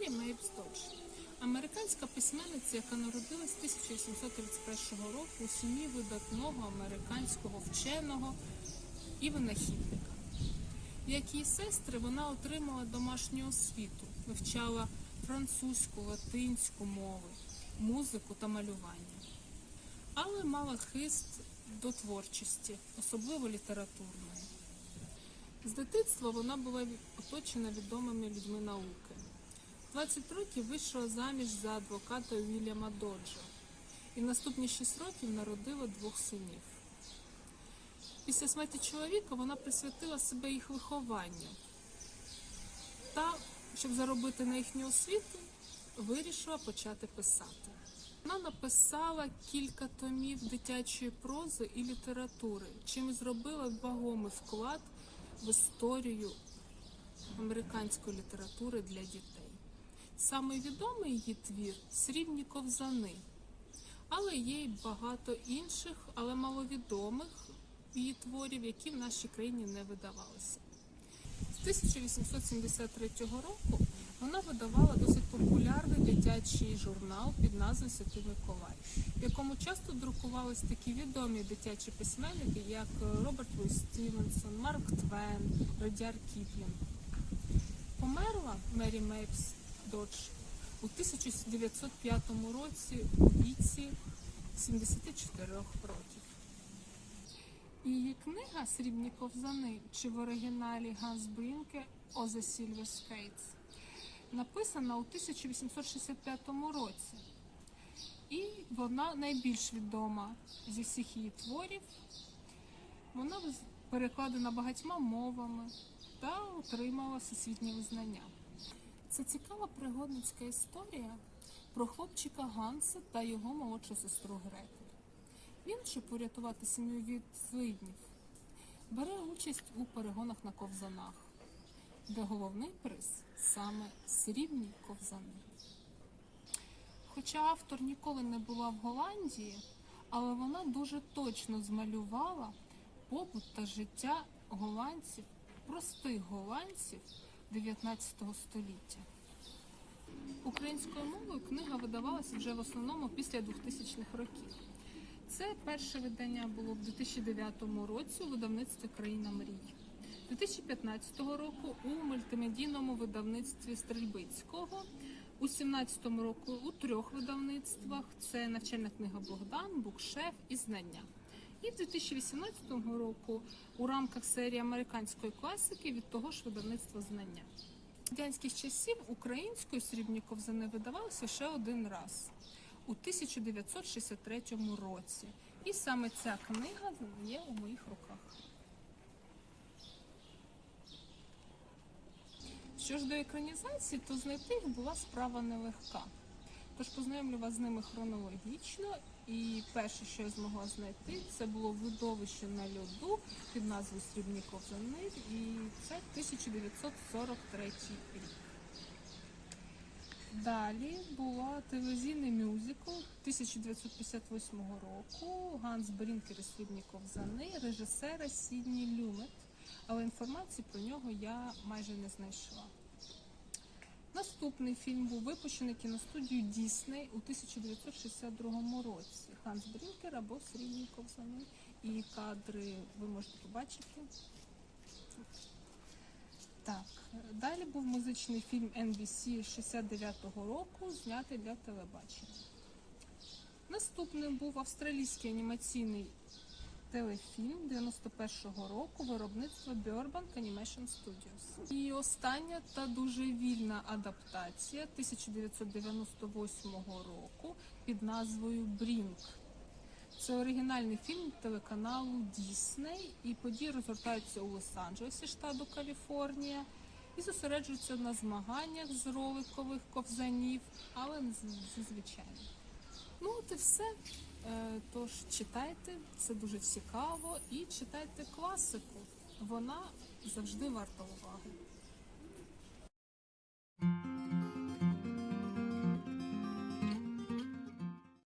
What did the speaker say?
Мері Мейбс Додж. Американська письменниця, яка народилась 1831 року у сім'ї видатного американського вченого і винахідника. Як її сестри, вона отримала домашню освіту, вивчала французьку, латинську мови, музику та малювання. Але мала хист до творчості, особливо літературної. З дитинства вона була оточена відомими людьми науки. 20 років вийшла заміж за адвоката Вільяма Доджа і наступні 6 років народила двох синів. Після смерті чоловіка вона присвятила себе їх вихованню та, щоб заробити на їхню освіту, вирішила почати писати. Вона написала кілька томів дитячої прози і літератури, чим зробила вагомий вклад в історію американської літератури для дітей. Самий відомий її твір Срібні ковзани, але є й багато інших, але маловідомих її творів, які в нашій країні не видавалися. З 1873 року вона видавала досить популярний дитячий журнал під назвою Святий Миколай, в якому часто друкувалися такі відомі дитячі письменники, як Роберт Луїс Стівенсон, Марк Твен, Радяр Кіплінг. Померла Мері Мейпс Додж у 1905 році у віці 74 років. Її книга Срібні ковзани чи в оригіналі Ганс Брінке «О the Silver Skates» написана у 1865 році. І вона найбільш відома зі всіх її творів. Вона перекладена багатьма мовами та отримала всесвітнє визнання. Це цікава пригодницька історія про хлопчика Ганса та його молодшу сестру Гретель. Він, щоб порятувати сім'ю від злиднів, бере участь у перегонах на ковзанах, де головний приз саме срібні ковзани. Хоча автор ніколи не була в Голландії, але вона дуже точно змалювала побут та життя голландців, простих голландців 19 століття. Українською мовою книга видавалася вже в основному після 2000-х років. Це перше видання було в 2009 році у видавництві Країна мрій. 2015 року у мультимедійному видавництві Стрельбицького, у 2017 року у трьох видавництвах: це навчальна книга Богдан, Букшеф і Знання. І в 2018 року у рамках серії американської класики від того ж видавництва знання. З радянських часів українською срібні ковзани видавалися ще один раз у 1963 році. І саме ця книга є у моїх руках. Що ж до екранізації, то знайти їх була справа нелегка. Тож познайомлю вас з ними хронологічно. І перше, що я змогла знайти, це було видовище на льоду під назвою Срібні ковзани, і це 1943 рік. Далі була телевізійний мюзикл 1958 року Ганс Брінкер і Срібні ковзани режисера Сідні Люмет, але інформації про нього я майже не знайшла. Наступний фільм був випущений кіностудією Дісней у 1962 році. Ханс Брінкер або Срібні ковзани. І кадри ви можете побачити. Так, далі був музичний фільм NBC 69-го року, знятий для телебачення. Наступним був австралійський анімаційний телефільм 91-го року виробництва Burbank Animation Studios. І остання та дуже вільна адаптація 1998 року під назвою Брінк. Це оригінальний фільм телеканалу Дісней, і події розгортаються у Лос-Анджелесі, штату Каліфорнія, і зосереджуються на змаганнях з роликових ковзанів, але не з- Ну, от і все. Е, Тож читайте, це дуже цікаво, і читайте класику. Вона завжди варта уваги.